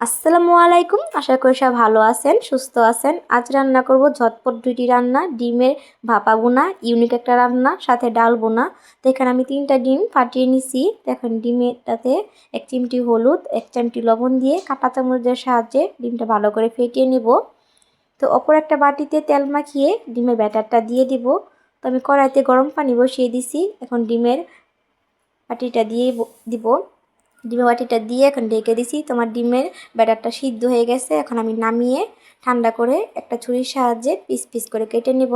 আসসালামু আলাইকুম। আশা করি সব ভালো আছেন, সুস্থ আছেন। আজ রান্না করব ঝটপট দুইটি রান্না, ডিমের ভাপা বোনা ইউনিক একটা রান্না, সাথে ডাল বোনা তো এখানে আমি তিনটা ডিম ফাটিয়ে নিছি। দেখেন ডিমেরটাতে এক চিমটি হলুদ, এক চিমটি লবণ দিয়ে কাঁটা চামচের সাহায্যে ডিমটা ভালো করে ফেটিয়ে নিব। তো অপর একটা বাটিতে তেল মাখিয়ে ডিমের ব্যাটারটা দিয়ে দিব। তো আমি কড়াইতে গরম পানি বসিয়ে দিছি। এখন ডিমের বাটিটা দিয়ে দিব। ডিমের বাটিটা দিয়ে এখন ঢেকে দিছি। তোমার ডিমের ব্যাটারটা সিদ্ধ হয়ে গেছে। এখন আমি নামিয়ে ঠান্ডা করে একটা ছুরির সাহায্যে পিস পিস করে কেটে নেব।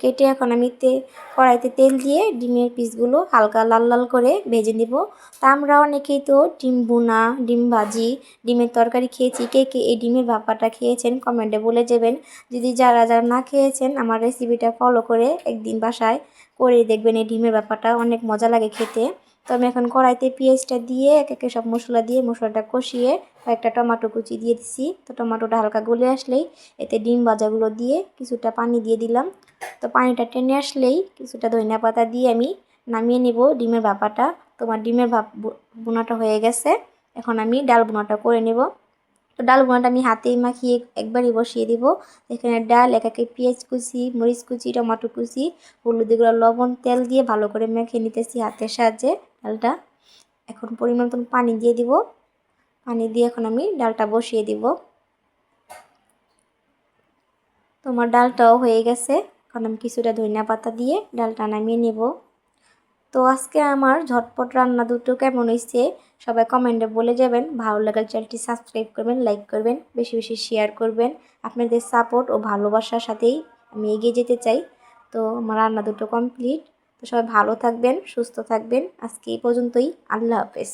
কেটে এখন আমি তে, কড়াইতে তেল দিয়ে ডিমের পিসগুলো হালকা লাল লাল করে ভেজে নেব। তা আমরা অনেকেই তো ডিম বোনা ডিম ভাজি, ডিমের তরকারি খেয়েছি। কে কে এই ডিমের ভাপাটা খেয়েছেন কমেন্টে বলে যাবেন। যদি যারা যারা না খেয়েছেন, আমার রেসিপিটা ফলো করে একদিন বাসায় করে দেখবেন এই ডিমের ব্যাপারটা অনেক মজা লাগে খেতে। তো আমি এখন কড়াইতে পেঁয়াজটা দিয়ে এক একে সব মশলা দিয়ে মশলাটা কষিয়ে কয়েকটা টমাটো কুচি দিয়ে দিছি। তো টমাটোটা হালকা গলে আসলেই এতে ডিম ভাজাগুলো দিয়ে কিছুটা পানি দিয়ে দিলাম। তো পানিটা টেনে আসলেই কিছুটা ধনিয়া পাতা দিয়ে আমি নামিয়ে নিব ডিমের ভাপাটা। তোমার ডিমের ভাপ বোনাটা হয়ে গেছে। এখন আমি ডাল বোনাটা করে নেব। তো ডাল বোনাটা আমি হাতেই মাখিয়ে একবারই বসিয়ে দিব। এখানে ডাল, এক একে পেঁয়াজ কুচি, মরিচ কুচি, টমাটো কুচি, হলুদ এগুলো লবণ, তেল দিয়ে ভালো করে মেখে নিতেছি হাতের সাহায্যে ডালটা। এখন পরিমাণ মতন পানি দিয়ে দিব। পানি দিয়ে এখন আমি ডালটা বসিয়ে দিব। তোমার ডালটাও হয়ে গেছে। এখন আমি কিছুটা ধনিয়া পাতা দিয়ে ডালটা নামিয়ে নেব। তো আজকে আমার ঝটপট রান্না দুটো কেমন হয়েছে সবাই কমেন্টে বলে যাবেন। ভালো লাগার চ্যানেলটি সাবস্ক্রাইব করবেন, লাইক করবেন, বেশি বেশি শেয়ার করবেন। আপনাদের সাপোর্ট ও ভালোবাসার সাথেই আমি এগিয়ে যেতে চাই। তো আমার রান্না দুটো কমপ্লিট। তো সবাই ভালো থাকবেন, সুস্থ থাকবেন। আজকে এই পর্যন্তই। আল্লাহ হাফেজ।